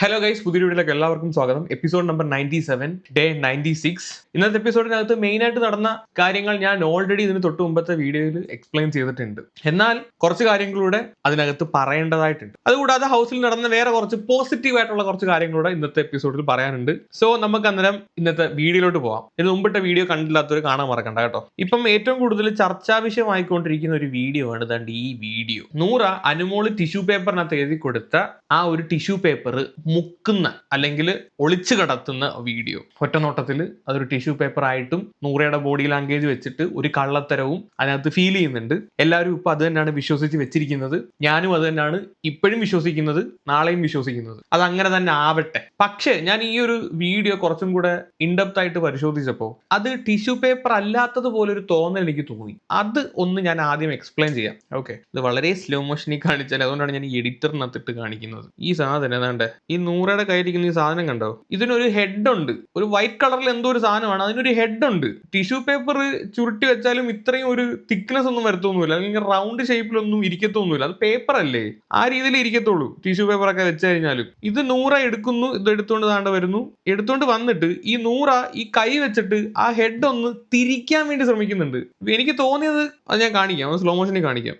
Hello guys പുതിയ വീഡിയോയിലേക്ക് എല്ലാവർക്കും സ്വാഗതം. Episode number ninety seven day ninety six ഇന്നത്തെ എപ്പിസോഡിനകത്ത് മെയിൻ ആയിട്ട് നടന്ന കാര്യങ്ങൾ ഞാൻ ഓൾറെഡി ഇതിന് തൊട്ട് മുമ്പത്തെ വീഡിയോയിൽ എക്സ്പ്ലെയിൻ ചെയ്തിട്ടുണ്ട്. എന്നാൽ കുറച്ച് കാര്യങ്ങളൂടെ അതിനകത്ത് പറയേണ്ടതായിട്ടുണ്ട്. അതുകൂടാതെ ഹൗസിൽ നടന്ന വേറെ കുറച്ച് പോസിറ്റീവ് ആയിട്ടുള്ള കുറച്ച് കാര്യങ്ങളൂടെ ഇന്നത്തെ എപ്പിസോഡിൽ പറയാനുണ്ട്. സോ നമുക്ക് അന്നേരം ഇന്നത്തെ വീഡിയോയിലോട്ട് പോവാം. ഇതിന് മുമ്പിട്ട വീഡിയോ കണ്ടില്ലാത്തവർ കാണാൻ മറക്കണ്ട കേട്ടോ. ഇപ്പം ഏറ്റവും കൂടുതൽ ചർച്ചാ വിഷയമായിക്കൊണ്ടിരിക്കുന്ന ഒരു വീഡിയോ ആണ് ദാണ്ട് ഈ വീഡിയോ. നൂറ അനുമോൾ ടിഷ്യൂ പേപ്പറിനകത്ത് എഴുതി കൊടുത്ത ആ ഒരു ടിഷ്യൂ പേപ്പർ മുക്കുന്ന അല്ലെങ്കിൽ ഒളിച്ചു കടത്തുന്ന വീഡിയോ. ഒറ്റ നോട്ടത്തിൽ അതൊരു ടിഷ്യൂ പേപ്പർ ആയിട്ടും നൂറയുടെ ബോഡി ലാംഗ്വേജ് വെച്ചിട്ട് ഒരു കള്ളത്തരവും അതിനകത്ത് ഫീൽ ചെയ്യുന്നുണ്ട്. എല്ലാവരും ഇപ്പൊ അത് തന്നെയാണ് വിശ്വസിച്ച് വെച്ചിരിക്കുന്നത്. ഞാനും അത് തന്നെയാണ് ഇപ്പോഴും വിശ്വസിക്കുന്നത് നാളെയും വിശ്വസിക്കുന്നത്. അത് അങ്ങനെ തന്നെ ആവട്ടെ. പക്ഷേ ഞാൻ ഈ ഒരു വീഡിയോ കുറച്ചും കൂടെ ഇൻഡെപ്ത് ആയിട്ട് പരിശോധിച്ചപ്പോൾ അത് ടിഷ്യൂ പേപ്പർ അല്ലാത്തത് ഒരു തോന്നൽ എനിക്ക് തോന്നി. അത് ഒന്ന് ഞാൻ ആദ്യം എക്സ്പ്ലെയിൻ ചെയ്യാം. ഓക്കെ ഇത് വളരെ സ്ലോ മോഷനിൽ കാണിച്ചാൽ അതുകൊണ്ടാണ് ഞാൻ ഈ എഡിറ്ററിനകത്തിട്ട് കാണിക്കുന്നത്. ഈ സാധനം ഏതാണ്ട് ഈ നൂറയുടെ കയ്യിലിരിക്കുന്ന ഈ സാധനം കണ്ടോ? ഇതിനൊരു ഹെഡ് ഉണ്ട്. ഒരു വൈറ്റ് കളറിൽ എന്തോ ഒരു സാധനമാണ്. അതിനൊരു ഹെഡ് ഉണ്ട്. ടിഷ്യൂ പേപ്പർ ചുരുട്ടി വെച്ചാലും ഇത്രയും ഒരു തിക്നെസ് ഒന്നും വരത്തൊന്നുമില്ല. അല്ലെങ്കിൽ റൗണ്ട് ഷേപ്പിലൊന്നും ഇരിക്കത്തൊന്നുമില്ല. അത് പേപ്പർ അല്ലേ? ആ രീതിയിൽ ഇരിക്കത്തുള്ളൂ. ടിഷ്യൂ പേപ്പർ ഒക്കെ വെച്ച് കഴിഞ്ഞാലും. ഇത് നൂറ എടുക്കുന്നു. ഇത് എടുത്തുകൊണ്ട് താണ്ട വരുന്നു. എടുത്തുകൊണ്ട് വന്നിട്ട് ഈ നൂറ ഈ കൈ വെച്ചിട്ട് ആ ഹെഡ് ഒന്ന് തിരിക്കാൻ വേണ്ടി ശ്രമിക്കുന്നുണ്ട്. എനിക്ക് തോന്നിയത് അത് ഞാൻ കാണിക്കാം. സ്ലോ മോഷനിൽ കാണിക്കാം.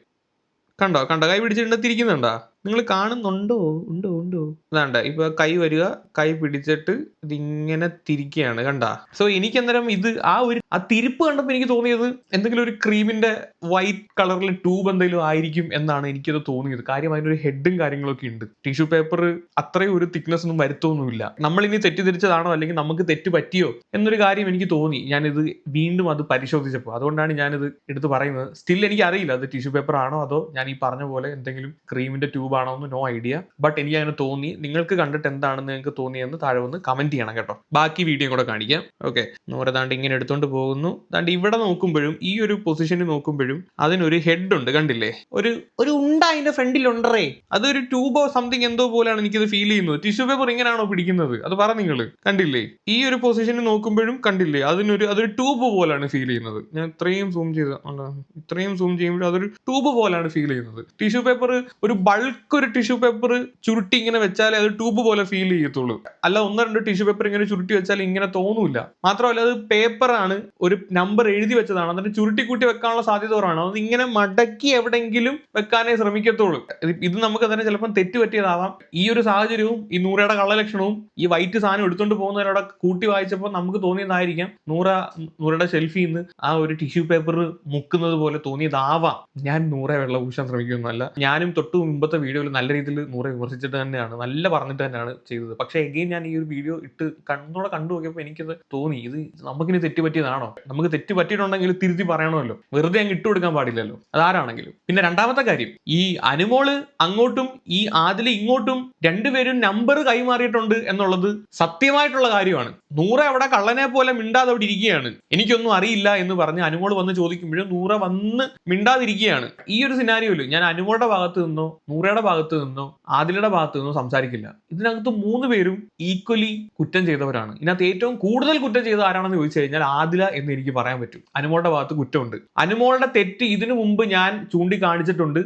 കണ്ടോ? കണ്ടോ? കൈ പിടിച്ചിട്ടുണ്ട് തിരിക്കുന്നുണ്ടോ? നിങ്ങൾ കാണുന്നുണ്ടോ? ഉണ്ടോ? ഉണ്ടോ? അതാണ്ട. ഇപ്പൊ കൈ വരിക കൈ പിടിച്ചിട്ട് ഇതിങ്ങനെ തിരിക്കുകയാണ് കണ്ട? സോ എനിക്ക് അന്നേരം ഇത് ആ ഒരു ആ തിരിപ്പ് കണ്ടപ്പോൾ എനിക്ക് തോന്നിയത് എന്തെങ്കിലും ഒരു ക്രീമിന്റെ വൈറ്റ് കളറിൽ ട്യൂബ് എന്തെങ്കിലും ആയിരിക്കും എന്നാണ് എനിക്കത് തോന്നിയത്. കാര്യം അതിനൊരു ഹെഡും കാര്യങ്ങളൊക്കെ ഉണ്ട്. ടിഷ്യൂ പേപ്പർ അത്രയും ഒരു തിക്നെസ് ഒന്നും വരുത്തൊന്നുമില്ല. നമ്മൾ ഇനി തെറ്റിദ്ധരിച്ചതാണോ അല്ലെങ്കിൽ നമുക്ക് തെറ്റ് പറ്റിയോ എന്നൊരു കാര്യം എനിക്ക് തോന്നി. ഞാനിത് വീണ്ടും അത് പരിശോധിച്ചപ്പോൾ അതുകൊണ്ടാണ് ഞാനിത് എടുത്ത് പറയുന്നത്. സ്റ്റിൽ എനിക്ക് അറിയില്ല അത് ടിഷ്യൂ പേപ്പർ ആണോ അതോ ഞാൻ ഈ പറഞ്ഞ പോലെ എന്തെങ്കിലും ക്രീമിന്റെ ട്യൂബ് ആണോ എന്ന് നോ ഐഡിയ. ബട്ട് എനിക്ക് അങ്ങനെ തോന്നി. നിങ്ങൾക്ക് കണ്ടിട്ട് എന്താണെന്ന് നിങ്ങൾക്ക് തോന്നിയെന്ന് താഴെ ഒന്ന് കമന്റ് ചെയ്യണം കേട്ടോ. ബാക്കി വീഡിയോ കൂടെ കാണിക്കാം. ഓക്കെ നൂറ് താണ്ട് ഇങ്ങനെ എടുത്തോണ്ട് പോകുന്നു. താണ്ട് ഇവിടെ നോക്കുമ്പോഴും ഈ ഒരു പൊസിഷനിൽ നോക്കുമ്പോഴും അതിനൊരു ഹെഡ് ഉണ്ട് കണ്ടില്ലേ? ഒരു ഒരു അതിന്റെ ഫ്രണ്ടിൽ ഉണ്ടറേ അതൊരു ട്യൂബോ സംതിങ് എന്തോ പോലെയാണ് എനിക്കത് ഫീൽ ചെയ്യുന്നത്. ടിഷ്യൂ പേപ്പർ ഇങ്ങനെയാണോ പിടിക്കുന്നത്? അത് പറ നിങ്ങൾ കണ്ടില്ലേ? ഈ ഒരു പൊസിഷനിൽ നോക്കുമ്പോഴും കണ്ടില്ലേ? അതിനൊരു അതൊരു ട്യൂബ് പോലാണ് ഫീൽ ചെയ്യുന്നത്. ഞാൻ ഇത്രയും സൂം ചെയ്ത? ഇത്രയും സൂം ചെയ്യുമ്പോൾ അതൊരു ട്യൂബ് പോലാണ് ഫീൽ ചെയ്യുന്നത്. ടിഷ്യൂ പേപ്പർ ഒരു ബൾക്ക് ഒരു ടിഷ്യൂ പേപ്പർ ചുരുട്ടി ഇങ്ങനെ വെച്ചാലേ അത് ട്യൂബ് പോലെ ഫീൽ ചെയ്യത്തുള്ളൂ. അല്ല ഒന്നോ രണ്ടോ ടിഷ്യൂ പേപ്പർ ഇങ്ങനെ ചുരുട്ടി വെച്ചാൽ ഇങ്ങനെ തോന്നൂല. മാത്രമല്ല അത് പേപ്പറാണ് ഒരു നമ്പർ എഴുതി വെച്ചതാണ്. അതിന് ചുരുട്ടി കൂട്ടി വെക്കാനുള്ള സാധ്യത കുറവാണ്. അത് ഇങ്ങനെ മടക്കി എവിടെങ്കിലും വെക്കാനേ ശ്രമിക്കത്തുള്ളൂ. ഇത് നമുക്ക് തന്നെ ചിലപ്പോൾ തെറ്റ് പറ്റിയതാവാം ഈ ഒരു സാഹചര്യവും ഈ നൂറയുടെ കള്ളലക്ഷണവും ഈ വൈറ്റ് സാധനം എടുത്തുകൊണ്ട് പോകുന്നതിനോട് കൂട്ടി വായിച്ചപ്പോൾ നമുക്ക് തോന്നിയതായിരിക്കാം. നൂറ നൂറയുടെ ഷെൽഫിൽ നിന്ന് ആ ഒരു ടിഷ്യൂ പേപ്പർ മുക്കുന്നത് പോലെ തോന്നിയതാവാം. ഞാൻ നൂറെ വെള്ളം പൂശാൻ ശ്രമിക്കുന്നതല്ല. ഞാനും തൊട്ട് മുമ്പത്തെ വീഡിയോയിൽ നല്ല രീതിയിൽ നൂറെ വിമർശിച്ചിട്ട് തന്നെയാണ് നല്ല പറഞ്ഞിട്ട് തന്നെയാണ് ചെയ്തത്. പക്ഷേ എഗെയിൻ ഞാൻ ഈ ഒരു വീഡിയോ ഇട്ട് കണ്ണോടെ കണ്ടു നോക്കിയപ്പോൾ എനിക്കത് തോന്നി. ഇത് നമുക്കിനി തെറ്റ് പറ്റിയതാണോ നമുക്ക് തെറ്റ് പറ്റിയിട്ടുണ്ടെങ്കിൽ തിരുത്തി പറയണമല്ലോ. വെറുതെ അങ്ങ് ഇട്ടുകൊടുക്കാൻ പാടില്ലല്ലോ. അതാരാണെങ്കിലും. പിന്നെ രണ്ടാമത്തെ കാര്യം. ഈ അനുമോൾ അങ്ങോട്ടും ഈ ആദിൽ ഇങ്ങോട്ടും രണ്ടുപേരും നമ്പർ കൈമാറിയിട്ടുണ്ട് എന്നുള്ളത് സത്യമായിട്ടുള്ള കാര്യമാണ്. നൂറ അവിടെ കള്ളനെ പോലെ മിണ്ടാതെ അവിടെ ഇരിക്കുകയാണ്. എനിക്കൊന്നും അറിയില്ല എന്ന് പറഞ്ഞ് അനുമോൾ വന്ന് ചോദിക്കുമ്പോഴും നൂറ വന്ന് മിണ്ടാതിരിക്കുകയാണ്. ഈ ഒരു സിനാരിയോയിൽ ഞാൻ അനുമോളുടെ ഭാഗത്ത് നിന്നോ നൂറയുടെ ഭാഗത്ത് നിന്നോ ആദിലയുടെ ഭാഗത്ത് നിന്നോ സംസാരിക്കില്ല. ഇതിനകത്ത് മൂന്ന് പേരും ഈക്വലി കുറ്റം ചെയ്തവരാണ്. ഇതിനകത്ത് ഏറ്റവും കൂടുതൽ കുറ്റം ചെയ്ത ആരാണെന്ന് ചോദിച്ചു കഴിഞ്ഞാൽ ആദില എന്ന് എനിക്ക് പറയാൻ പറ്റും. അനുമോളുടെ ഭാഗത്ത് കുറ്റമുണ്ട്. അനുമോളുടെ തെറ്റ് ഇതിനു മുമ്പ് ഞാൻ ചൂണ്ടിക്കാണിച്ചിട്ടുണ്ട്.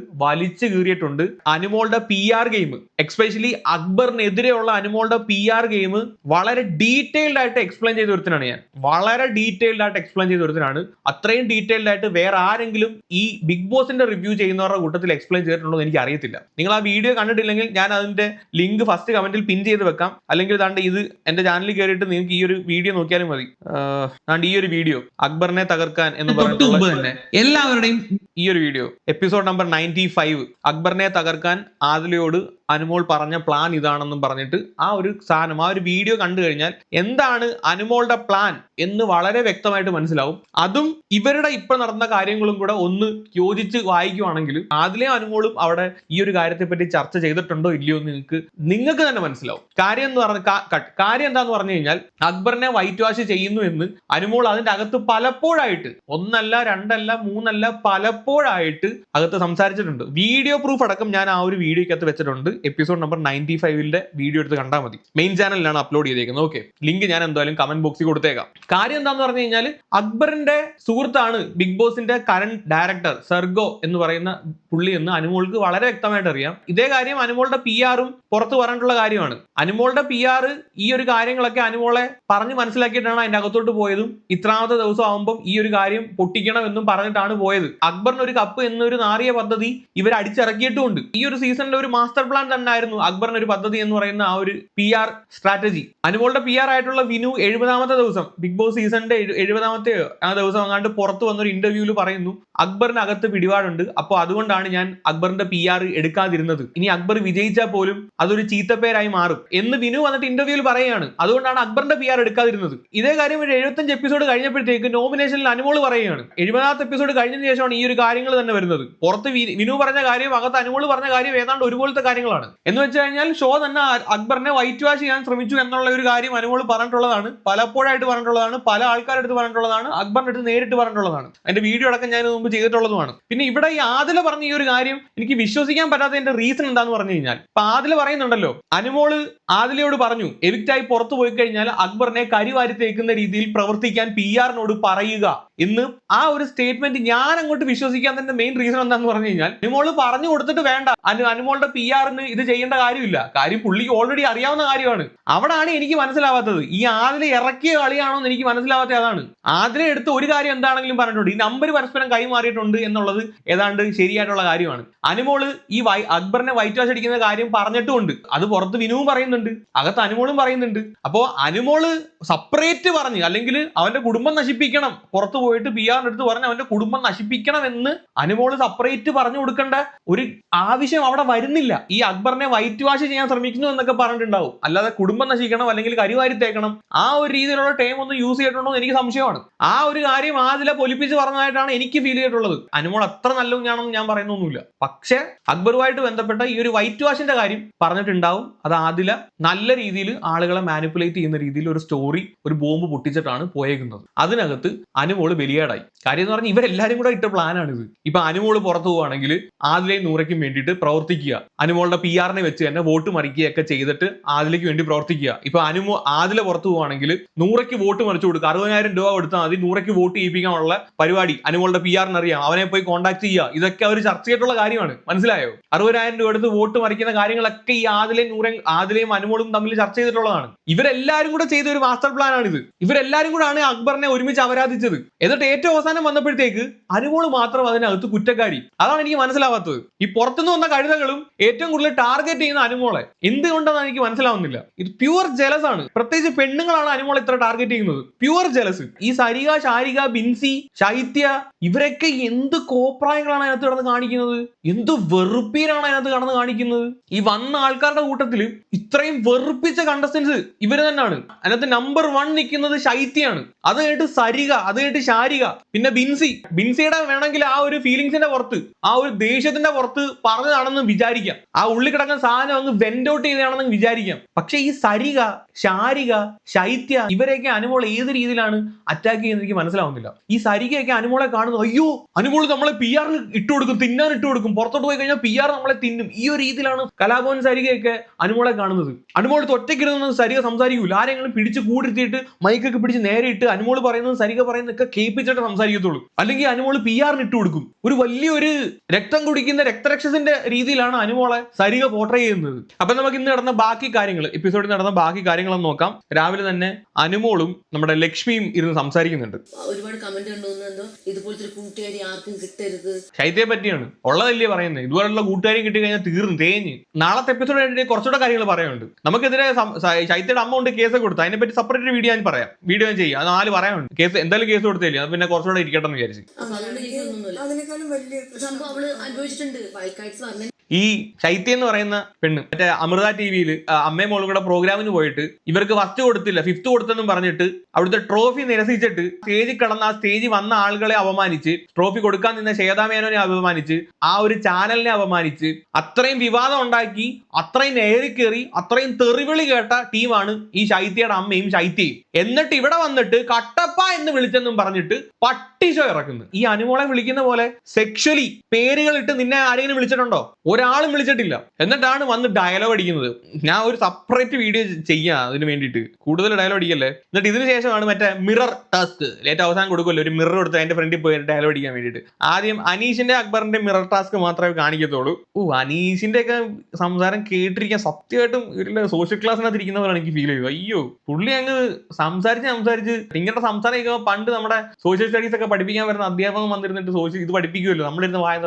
വലിച്ചു കീറിയിട്ടുണ്ട് അനുമോളുടെ പി ആർ ഗെയിം എക്സ്പെഷ്യലി അക്ബറിനെതിരെയുള്ള അനുമോളുടെ പി ആർ ഗെയിം വളരെ ഡീറ്റെയിൽഡ് ആയിട്ട് എക്സ്പ്ലെയിൻ ചെയ്ത് ഒരുത്തനാണ് ഞാൻ. വളരെ ഡീറ്റെയിൽഡ് ആയിട്ട് എക്സ്പ്ലെയിൻ ചെയ്ത് ഒരുത്തനാണ്. അത്രയും ഡീറ്റെയിൽഡ് ആയിട്ട് വേറെ ആരെങ്കിലും ഈ ബിഗ് ബോസിന്റെ റിവ്യൂ ചെയ്യുന്നവരുടെ കൂട്ടത്തിൽ എക്സ്പ്ലെയിൻ ചെയ്തിട്ടുണ്ടോ എന്ന് എനിക്ക് അറിയത്തില്ല. നിങ്ങൾ ആ വീഡിയോ കണ്ടിട്ടില്ലെങ്കിൽ ഞാൻ അതിന്റെ ലിങ്ക് ഫസ്റ്റ് കമന്റിൽ പിൻ ചെയ്ത് വെക്കാം. അല്ലെങ്കിൽ താണ്ട് ഇത് എന്റെ ചാനലിൽ കയറിയിട്ട് നിങ്ങൾക്ക് ഈ ഒരു വീഡിയോ നോക്കിയാലും മതി. താണ്ട് ഈ ഒരു വീഡിയോ അക്ബറിനെ തകർക്കാൻ എന്ന് പറഞ്ഞു പറഞ്ഞിട്ടുള്ള തന്നെ എല്ലാവരുടെയും ഈ ഒരു video episode number ninety five അക്ബറിനെ തകർക്കാൻ ആദിലയോട് അനുമോൾ പറഞ്ഞ പ്ലാൻ ഇതാണെന്നും പറഞ്ഞിട്ട് ആ ഒരു സാധനം ആ ഒരു വീഡിയോ കണ്ടു കഴിഞ്ഞാൽ എന്താണ് അനുമോളുടെ പ്ലാൻ എന്ന് വളരെ വ്യക്തമായിട്ട് മനസ്സിലാവും. അതും ഇവരുടെ ഇപ്പൊ നടന്ന കാര്യങ്ങളും കൂടെ ഒന്ന് യോജിച്ച് വായിക്കുവാണെങ്കിൽ ആദിലയും അനുമോളും അവിടെ ഈ ഒരു കാര്യത്തെ പറ്റി ചർച്ച ചെയ്തിട്ടുണ്ടോ ഇല്ലയോ എന്ന് നിങ്ങൾക്ക് നിങ്ങൾക്ക് തന്നെ മനസ്സിലാവും. കാര്യം എന്ന് പറഞ്ഞ കാര്യം എന്താന്ന് പറഞ്ഞു കഴിഞ്ഞാൽ അക്ബറിനെ വൈറ്റ് വാഷ് ചെയ്യുന്നു എന്ന് അനുമോൾ അതിന്റെ അകത്ത് പലപ്പോഴായിട്ട് ഒന്നല്ല രണ്ടല്ല മൂന്നല്ല പലപ്പോഴായിട്ട് അകത്ത് സംസാരിച്ചിട്ടുണ്ട്. വീഡിയോ പ്രൂഫ് അടക്കം ഞാൻ ആ ഒരു വീഡിയോക്കകത്ത് വെച്ചിട്ടുണ്ട്. എപ്പിസോഡ് നമ്പർ നയന്റി ഫൈവിന്റെ വീഡിയോ എടുത്ത് കണ്ടാൽ മതി. മെയിൻ ചാനലിലാണ് അപ്ലോഡ് ചെയ്തേക്കുന്നത്. ഓക്കെ ലിങ്ക് ഞാൻ എന്തായാലും കമന്റ് ബോക്സിൽ കൊടുത്തേക്കാം. കാര്യം എന്താന്ന് പറഞ്ഞു കഴിഞ്ഞാൽ അക്ബറിന്റെ സുഹൃത്താണ് ബിഗ് ബോസിന്റെ കറന്റ് ഡയറക്ടർ സർഗോ എന്ന് പറയുന്ന പുള്ളി എന്ന് അനുമോൾക്ക് വളരെ വ്യക്തമായിട്ട് അറിയാം. ഇതേ കാര്യം അനുമോളുടെ പി ആറും പുറത്ത് പറഞ്ഞിട്ടുള്ള കാര്യമാണ്. അനുമോളുടെ പി ആറ് ഈ ഒരു കാര്യങ്ങളൊക്കെ അനുമോളെ പറഞ്ഞ് മനസ്സിലാക്കിയിട്ടാണ് അതിന്റെ അകത്തോട്ട് പോയതും ഇത്രാമത്തെ ദിവസം ആകുമ്പം ഈ ഒരു കാര്യം പൊട്ടിക്കണം എന്നും പറഞ്ഞിട്ടാണ് പോയത്. അക്ബറിന് ഒരു കപ്പ് എന്നൊരു നാറിയ പദ്ധതി ഇവർ അടിച്ചിറക്കിയിട്ടുമുണ്ട്. ഈ ഒരു സീസണിലെ ഒരു മാസ്റ്റർ പ്ലാൻ തന്നെ ആയിരുന്നു അക്ബറിന് ഒരു പദ്ധതി എന്ന് പറയുന്ന ആ ഒരു പി ആർ സ്ട്രാറ്റജി അനുമോളുടെ പി ആർ ആയിട്ടുള്ള വിനു എഴുപതാമത്തെ ദിവസം ബിഗ് ബോസ് സീസണിന്റെ എഴു- എഴുപതാമത്തെ ആ ദിവസം അങ്ങാണ്ട് പുറത്ത് വന്നൊരു ഇന്റർവ്യൂവിൽ പറയുന്നു അക്ബറിനകത്ത് പിടിപാടുണ്ട്. അപ്പോൾ അതുകൊണ്ടാണ് ഞാൻ അക്ബറിന്റെ പി ആർ എടുക്കാതിരുന്നത്. ഇനി അക്ബർ വിജയിച്ചാൽ പോലും അതൊരു ചീത്തപ്പേരായി മാറും. എന്ന് വിനു വന്നിട്ട് ഇന്റർവ്യൂവിൽ പറയുകയാണ്. അതുകൊണ്ടാണ് അക്ബറിന്റെ പി ആർ എടുക്കാതിരുന്നത്. ഇതേ കാര്യം ഒരു എഴുപത്തഞ്ച് എപ്പിസോഡ് കഴിഞ്ഞപ്പോഴത്തേക്ക് നോമിനേഷനിൽ അനുമോൾ പറയുകയാണ്. എഴുപതാമത്തെ എപ്പിസോഡ് കഴിഞ്ഞതിന് ശേഷമാണ് ഈ ഒരു കാര്യങ്ങൾ തന്നെ വരുന്നത്. പുറത്ത് വിനു പറഞ്ഞ കാര്യം അകത്ത് അനുമോൾ പറഞ്ഞ കാര്യം ഏതാണ്ട് ഒരുപോലത്തെ കാര്യങ്ങളാണ് എന്ന് വെച്ച് കഴിഞ്ഞാൽ ഷോ തന്നെ അക്ബറിനെ വൈറ്റ് വാഷ് ചെയ്യാൻ ശ്രമിച്ചു എന്നുള്ള ഒരു കാര്യം അനുമോൾ പറഞ്ഞിട്ടുള്ളതാണ്. പലപ്പോഴായിട്ട് പറഞ്ഞിട്ടുള്ളതാണ്. പല ആൾക്കാരുടെ അടുത്ത് പറഞ്ഞിട്ടുള്ളതാണ്. അക്ബറിന്റെ അടുത്ത് നേരിട്ട് പറഞ്ഞിട്ടുള്ളതാണ്. അതിന്റെ വീഡിയോ അടക്കം ഞാൻ മുമ്പ് ചെയ്തിട്ടുള്ളതുമാണ്. പിന്നെ ഇവിടെ ഈ ആദില പറഞ്ഞ ഈ ഒരു കാര്യം എനിക്ക് വിശ്വസിക്കാൻ പറ്റാത്തതിന്റെ റീസൺ എന്താന്ന് പറഞ്ഞു കഴിഞ്ഞാൽ ഇപ്പൊ ആദില പറയുന്നുണ്ടല്ലോ അനുമോൾ ആദിലയോട് പറഞ്ഞു എവിക്റ്റായി പുറത്തു പോയി കഴിഞ്ഞാൽ അക്ബറിനെ കരിവാരി തേക്കുന്ന രീതിയിൽ പ്രവർത്തിക്കാൻ പി ആറിനോട് പറയുക എന്ന് ആ ഒരു സ്റ്റേറ്റ്മെന്റ് ഞാൻ അങ്ങോട്ട് വിശ്വസിക്കാൻ തന്നെ മെയിൻ റീസൺ എന്താന്ന് പറഞ്ഞു കഴിഞ്ഞാൽ അനുമോൾ പറഞ്ഞു കൊടുത്തിട്ട് വേണ്ട. അനു അനുമോളുടെ പി ആറിന് ഇത് ചെയ്യേണ്ട കാര്യമില്ല. കാര്യം പുള്ളിക്ക് ഓൾറെഡി അറിയാവുന്ന കാര്യമാണ്. അവിടാണ് എനിക്ക് മനസ്സിലാവാത്തത്. ഈ ആദിലെ ഇറക്കിയ കളിയാണോ എന്ന് എനിക്ക് മനസ്സിലാവാത്ത അതാണ്. ആദിലെ എടുത്ത് ഒരു കാര്യം എന്താണെങ്കിലും പറഞ്ഞിട്ടുണ്ട്. ഈ നമ്പർ പരസ്പരം കൈമാറിയിട്ടുണ്ട് എന്നുള്ളത് ഏതാണ്ട് ശരിയായിട്ടുള്ള കാര്യമാണ്. അനുമോൾ ഈ വൈ അക്ബറിനെ വൈറ്റ് വാഷ് അടിക്കുന്ന കാര്യം പറഞ്ഞിട്ടുമുണ്ട്. അത് പുറത്ത് വിനുവും പറയുന്നുണ്ട്. അകത്ത് അനുമോളും പറയുന്നുണ്ട്. അപ്പോ അനുമോൾ സെപ്പറേറ്റ് പറഞ്ഞ് അല്ലെങ്കിൽ അവന്റെ കുടുംബം നശിപ്പിക്കണം. പുറത്ത് പോയിട്ട് പി എടുത്ത് പറഞ്ഞ് അവന്റെ കുടുംബം നശിപ്പിക്കണം എന്ന് അനുമോൾ സെപ്പറേറ്റ് പറഞ്ഞു കൊടുക്കേണ്ട ഒരു ആവശ്യം അവിടെ വരുന്നില്ല. ഈ അക്ബറിനെ വൈറ്റ് വാഷ് ചെയ്യാൻ ശ്രമിക്കുന്നു എന്നൊക്കെ പറഞ്ഞിട്ടുണ്ടാവും. അല്ലാതെ കുടുംബം നശിക്കണം അല്ലെങ്കിൽ കരിവാരി തേക്കണം ആ ഒരു രീതിയിലുള്ള ടൈം ഒന്ന് യൂസ് ചെയ്തിട്ടുണ്ടോ എന്ന് എനിക്ക് സംശയമാണ്. ആ ഒരു കാര്യം ആദില പൊലിപ്പിച്ച് പറഞ്ഞതായിട്ടാണ് എനിക്ക് ഫീൽ ചെയ്തിട്ടുള്ളത്. അനുമോൾ അത്ര നല്ല കുഞ്ഞാണെന്ന് ഞാൻ പറയുന്നൊന്നുമില്ല. പക്ഷെ അക്ബറുമായിട്ട് ബന്ധപ്പെട്ട ഈ ഒരു വൈറ്റ് വാഷിന്റെ കാര്യം പറഞ്ഞിട്ടുണ്ടാവും. അത് ആദില നല്ല രീതിയിൽ ആളുകളെ മാനിപ്പുലേറ്റ് ചെയ്യുന്ന രീതിയിൽ ഒരു സ്റ്റോറി ഒരു ബോംബ് പൊട്ടിച്ചിട്ടാണ് പോയേക്കുന്നത്. അതിനകത്ത് അനുമോൾ ബലിയാടായി. കാര്യം എന്ന് പറഞ്ഞാൽ ഇവരെല്ലാരും കൂടെ ഇട്ട പ്ലാനാണിത് ഇപ്പൊ അനുമോൾ പുറത്തു പോവുകയാണെങ്കിൽ ആദിലയും നൂറയ്ക്കും വേണ്ടിയിട്ട് പ്രവർത്തിക്കുക. അനുമോളുടെ പി ആറിനെ വെച്ച് തന്നെ വോട്ട് മറിക്കുകയൊക്കെ ചെയ്തിട്ട് ആദിലയ്ക്ക് വേണ്ടി പ്രവർത്തിക്കുക. ഇപ്പൊ അനുമോ ആദില പുറത്തു പോവാണെങ്കിൽ നൂറയ്ക്ക് വോട്ട് മറിച്ചു കൊടുക്കുക. അറുപതിനായിരം രൂപ കൊടുത്താൽ മതി. നൂറയ്ക്ക് വോട്ട് ചെയ്യിപ്പിക്കാനുള്ള പരിപാടി അനുമോളുടെ പി ആറിന് അറിയാം. അവനെ പോയി കോൺടാക്ട് ചെയ്യുക. ഇതൊക്കെ അവർ ചർച്ച ചെയ്തിട്ടുള്ള കാര്യമാണ്. മനസ്സിലായോ? അറുപതിനായിരം രൂപ എടുത്ത് വോട്ട് മറിക്കുന്ന കാര്യങ്ങളൊക്കെ ഈ ആദിലയും നൂറയും ആദിലയും അനുമോളും തമ്മിൽ ചർച്ച ചെയ്തിട്ടുള്ളതാണ്. ഇവരെല്ലാരും കൂടെ ചെയ്ത ഒരു മാസ്റ്റർ പ്ലാൻ ആണ് ഇത് ഇവരെല്ലാരും കൂടാണ് അക്ബറിനെ ഒരുമിച്ച് അപരാധിച്ചത്. എന്നിട്ട് ഏറ്റവും അവസാനം വന്നപ്പോഴത്തേക്ക് അനുമോൾ മാത്രം അതിനകത്ത് കുറ്റക്കാരി. അതാണ് എനിക്ക് മനസ്സിലാവാത്തത്. ഈ പുറത്തുനിന്ന് വന്ന കഴുതകളും ഏറ്റവും കൂടുതൽ ടാർഗറ്റ് ചെയ്യുന്ന അനുമോളെ. എന്തുകൊണ്ടെന്ന് എനിക്ക് മനസ്സിലാവുന്നില്ല. ഇത് പ്യുവർ ജലസ് ആണ്. പ്രത്യേകിച്ച് പെണ്ണുങ്ങളാണ് അനുമോളെ ഇത്ര ടാർഗറ്റ് ചെയ്യുന്നത്. പ്യുവർ ജലസ് ഈ സരിക ശാരിക ബിൻസി ശൈത്യ ഇവരൊക്കെ എന്ത് കോപ്രായങ്ങളാണ് അതിനകത്ത് കിടന്ന് കാണിക്കുന്നത്? എന്ത് വെറുപ്പീരാണ് അതിനകത്ത് കടന്ന് കാണിക്കുന്നത്? ഈ വന്ന ആൾക്കാരുടെ കൂട്ടത്തിൽ ഇത്രയും വെറുപ്പിച്ച കണ്ടസ്റ്റൻസ് ഇവർ തന്നെയാണ്. അതിനകത്ത് നമ്പർ വൺ നിൽക്കുന്നത് ശൈത്യാണ് അത് കഴിഞ്ഞിട്ട് സരിക അത് കഴിഞ്ഞിട്ട് ശാരിക പിന്നെ ബിൻസി. ബിൻസിയുടെ വേണമെങ്കിൽ ആ ഒരു ഫീലിങ്സിന്റെ പുറത്ത് ആ ഒരു ദേഷ്യത്തിന്റെ പുറത്ത് പറഞ്ഞതാണെന്ന് വിചാരിക്കാം. ആ കിടക്കുന്ന സാധനം അങ്ങ് വെന്റ് ഔട്ട് ചെയ്തതാണെന്ന് വിചാരിക്കാം. പക്ഷെ ഈ സരിക ശാരിക ശൈത്യ ഇവരെയൊക്കെ അനുമോൾ ഏത് രീതിയിലാണ് അറ്റാക്ക് ചെയ്യുന്നത് എനിക്ക് മനസ്സിലാവുന്നില്ല. ഈ സരികയൊക്കെ അനുമോളെ കാണുന്നത് അയ്യോ അനുമോൾ നമ്മളെ പി ആറിന് ഇട്ട് കൊടുക്കും തിന്നാൻ ഇട്ടു കൊടുക്കും. പുറത്തോട്ട് പോയി കഴിഞ്ഞാൽ പി ആർ നമ്മളെ തിന്നും. ഈ ഒരു രീതിയിലാണ് കലാഭവൻ സരികയൊക്കെ അനുമോളെ കാണുന്നത്. അനുമോൾ ഒറ്റയ്ക്കിരുന്ന് സരിക സംസാരിക്കൂല. ആരെങ്കിലും പിടിച്ച് കൂടിരുത്തിയിട്ട് മൈക്കൊക്കെ പിടിച്ച് നേരെ ഇട്ട് അനുമോൾ പറയുന്നത് സരിക പറയുന്നൊക്കെ കേൾപ്പിച്ചിട്ട് സംസാരിക്കത്തുള്ളൂ. അല്ലെങ്കിൽ അനുമോൾ പി ആറിന് ഇട്ട് കൊടുക്കും. ഒരു വലിയൊരു രക്തം കുടിക്കുന്ന രക്തരക്ഷസിന്റെ രീതിയിലാണ് അനുമോളെ സരിക പോർട്രേ ചെയ്യുന്നത്. അപ്പൊ നമുക്ക് ഇന്ന് നടന്ന ബാക്കി കാര്യങ്ങൾ എപ്പിസോഡിൽ നടന്ന ബാക്കി കാര്യങ്ങൾ നോക്കാം. രാവിലെ തന്നെ അനുമോളും നമ്മുടെ ലക്ഷ്മിയും ഇരുന്ന് സംസാരിക്കുന്നുണ്ട്. ഒരുപാട് കമന്റ് ഇതുപോലത്തെ കൂട്ടുകാരി ആർക്കും കിട്ടരുത്. ശൈത്യയെ പറ്റിയാണ്. ഉള്ളതല്ലേ പറയുന്നത് ഇതുപോലുള്ള കൂട്ടുകാരി കിട്ടി കഴിഞ്ഞാൽ തീർന്നു തേഞ്ഞ്. നാളത്തെ എപ്പിസോഡ് കുറച്ചുകൂടെ കാര്യങ്ങൾ പറയാനുണ്ട്. നമുക്കെതിരെ ശൈത്യയുടെ അമ്മ കൊണ്ട് കേസ് കൊടുത്തു. അതിനെപ്പറ്റി സെപ്പറേറ്റ് വീഡിയോ ഞാൻ പറയാം. വീഡിയോ ഞാൻ ചെയ്യാം. അത് നാല് പറയാനുണ്ട്. കേസ് എന്തായാലും കേസ് കൊടുത്തില്ലേ അത് പിന്നെ കുറച്ചുകൂടെ വിചാരിച്ചു. കേസൊന്നുമില്ല അതിനേക്കാളും വലിയ സംഭവം അവൾ അനുഭവിച്ചിട്ടുണ്ട്. ഈ ശൈത്യ എന്ന് പറയുന്ന പെണ്ണ് മറ്റേ അമൃത ടി വിയിൽ അമ്മയും മോളും കൂടെ പ്രോഗ്രാമിന് പോയിട്ട് ഇവർക്ക് ഫസ്റ്റ് കൊടുത്തില്ല ഫിഫ്ത്ത് കൊടുത്തെന്നും പറഞ്ഞിട്ട് അവിടുത്തെ ട്രോഫി നിരസിച്ചിട്ട് സ്റ്റേജിൽ കടന്ന ആ സ്റ്റേജിൽ വന്ന ആളുകളെ അപമാനിച്ച് ട്രോഫി കൊടുക്കാൻ നിന്ന ശ്വേതാമേനോനെ അപമാനിച്ച് ആ ഒരു ചാനലിനെ അപമാനിച്ച് അത്രയും വിവാദം ഉണ്ടാക്കി അത്രയും ഏറിക്കേറി അത്രയും തെറിവിളി കേട്ട ടീമാണ് ഈ ശൈത്യയുടെ അമ്മയും ശൈത്യയും എന്നിട്ട് ഇവിടെ വന്നിട്ട് കട്ടപ്പ എന്ന് വിളിച്ചെന്നും പറഞ്ഞിട്ട് പട്ടിഷോ ഇറക്കുന്നു. ഈ അനുമോളെ വിളിക്കുന്ന പോലെ സെക്ഷലി പേരുകളിട്ട് നിന്നെ ആരെങ്കിലും വിളിച്ചിട്ടുണ്ടോ? ഒരു ഒരാളും വിളിച്ചിട്ടില്ല. എന്നിട്ടാണ് വന്ന് ഡയലോഗ് അടിക്കുന്നത്. ഞാൻ ഒരു സെപ്പറേറ്റ് വീഡിയോ ചെയ്യാം അതിന് വേണ്ടിയിട്ട്. കൂടുതൽ ഡയലോഗ് അടിക്കല്ലേ? എന്നിട്ട് ഇതിന് ശേഷമാണ് മറ്റേ മിറർ ടാസ്ക് ലേറ്റ് അവസാനം കൊടുക്കുമല്ലോ ഒരു മിറർ കൊടുത്ത് അതിന്റെ ഫ്രണ്ടിൽ പോയി ഡയലോഗ് അടിക്കാൻ വേണ്ടിയിട്ട്. ആദ്യം അനീഷിന്റെ അക്ബറിന്റെ മിറർ ടാസ്ക് മാത്രമേ കാണിക്കത്തുള്ളൂ. ഓ അനീഷിന്റെ ഒക്കെ സംസാരം കേട്ടിരിക്കാൻ സത്യമായിട്ടും ഇതിലെ സോഷ്യൽ ക്ലാസ്സിനകത്ത് ഇരിക്കുന്ന പോലെ എനിക്ക് ഫീൽ ചെയ്തു അയ്യോ പുള്ളി അങ്ങ് സംസാരിച്ച് സംസാരിച്ച് ഇങ്ങനത്തെ സംസാരം കേൾക്കുമ്പോൾ പണ്ട് നമ്മുടെ സോഷ്യൽ സ്റ്റഡീസ് ഒക്കെ പഠിപ്പിക്കാൻ വരുന്ന അധ്യാപകൻ വന്നിരുന്നിട്ട് സോഷ്യൽ ഇത് പഠിപ്പിക്കുമല്ലോ. നമ്മളിരുന്ന് വായന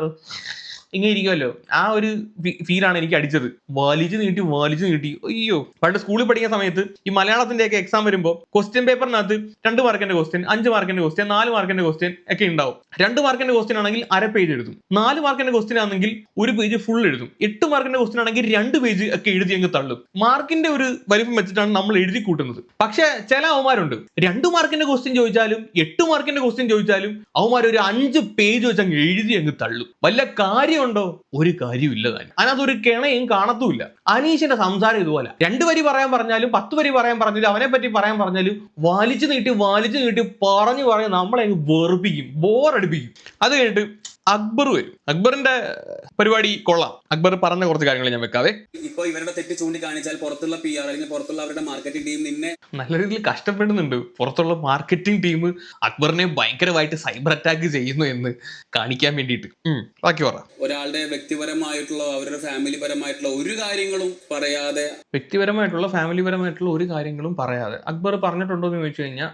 ഇങ്ങനെ ഇരിക്കുമല്ലോ ആ ഒരു ഫീലാണ് എനിക്ക് അടിച്ചത്. വലിച്ചു നീട്ടി വലിച്ചു നീട്ടി. അയ്യോ. പണ്ട് സ്കൂളിൽ പഠിക്കുന്ന സമയത്ത് ഈ മലയാളത്തിന്റെ ഒക്കെ എക്സാം വരുമ്പോൾ ക്വസ്റ്റ്യൻ പേപ്പറിനകത്ത് രണ്ട് മാർക്കിന്റെ ക്വസ്റ്റ്യൻ അഞ്ച് മാർക്കിന്റെ ക്വസ്റ്റ്യൻ നാല് മാർക്കിന്റെ ക്വസ്റ്റ്യൻ ഒക്കെ ഉണ്ടാവും. രണ്ട് മാർക്കിന്റെ ക്വസ്റ്റ്യൻ ആണെങ്കിൽ അര പേജ് എഴുതും. നാല് മാർക്കിന്റെ ക്വസ്റ്റ്യൻ ആണെങ്കിൽ ഒരു പേജ് ഫുൾ എഴുതും. എട്ട് മാർക്കിന്റെ ക്വസ്റ്റ്യൻ ആണെങ്കിൽ രണ്ട് പേജ് ഒക്കെ എഴുതി അങ്ങ് തള്ളും. മാർക്കിന്റെ ഒരു വലിപ്പം വെച്ചിട്ടാണ് നമ്മൾ എഴുതി കൂട്ടുന്നത്. പക്ഷെ ചില അവന്മാരുണ്ട്. രണ്ട് മാർക്കിന്റെ ക്വസ്റ്റ്യൻ ചോദിച്ചാലും എട്ട് മാർക്കിന്റെ ക്വസ്റ്റ്യൻ ചോദിച്ചാലും അവന്മാർ ഒരു അഞ്ച് പേജ് വെച്ച് അങ്ങ് എഴുതി അങ്ങ് തള്ളും. വല്ല കാര്യമുണ്ടോ ഒരു കാര്യമില്ല താനും അതിനകത്ത് ഒരു കിണയും കാണത്തുമില്ല. അനീഷിന്റെ സംസാരം ഇതുപോലെ. രണ്ടു വരി പറയാൻ പറഞ്ഞാലും പത്ത് വരി പറയാൻ പറഞ്ഞാലും അവനെ പറ്റി പറയാൻ പറഞ്ഞാലും വലിച്ചു നീട്ടി വലിച്ചു നീട്ടി പറഞ്ഞു പറഞ്ഞു നമ്മളെ വെറുപ്പിക്കും ബോറടിപ്പിക്കും അത് കഴിഞ്ഞിട്ട് അക്ബർ വരും. അക്ബറിന്റെ പരിപാടി കൊള്ളാം. അക്ബർ പറഞ്ഞ കുറച്ച് കാര്യങ്ങൾ ഞാൻ വെക്കാതെ ഇപ്പൊ ഇവരുടെ തെറ്റ് ചൂണ്ടിക്കാണിച്ചാൽ പുറത്തുള്ള പി ആർ അല്ലെങ്കിൽ പുറത്തുള്ള അവരുടെ മാർക്കറ്റിംഗ് ടീം നിന്നെ നല്ല രീതിയിൽ കഷ്ടപ്പെടുന്നുണ്ട്. പുറത്തുള്ള മാർക്കറ്റിംഗ് ടീം അക്ബറിനെ ഭയങ്കരമായിട്ട് സൈബർ അറ്റാക്ക് ചെയ്യുന്നു എന്ന് കാണിക്കാൻ വേണ്ടിയിട്ട്. ബാക്കി പറ. ഒരാളുടെ വ്യക്തിപരമായിട്ടുള്ള അവരുടെ ഫാമിലി പരമായിട്ടുള്ള ഒരു കാര്യങ്ങളും പറയാതെ വ്യക്തിപരമായിട്ടുള്ള ഫാമിലി പരമായിട്ടുള്ള ഒരു കാര്യങ്ങളും പറയാതെ. അക്ബർ പറഞ്ഞിട്ടുണ്ടോ എന്ന് ചോദിച്ചു കഴിഞ്ഞാൽ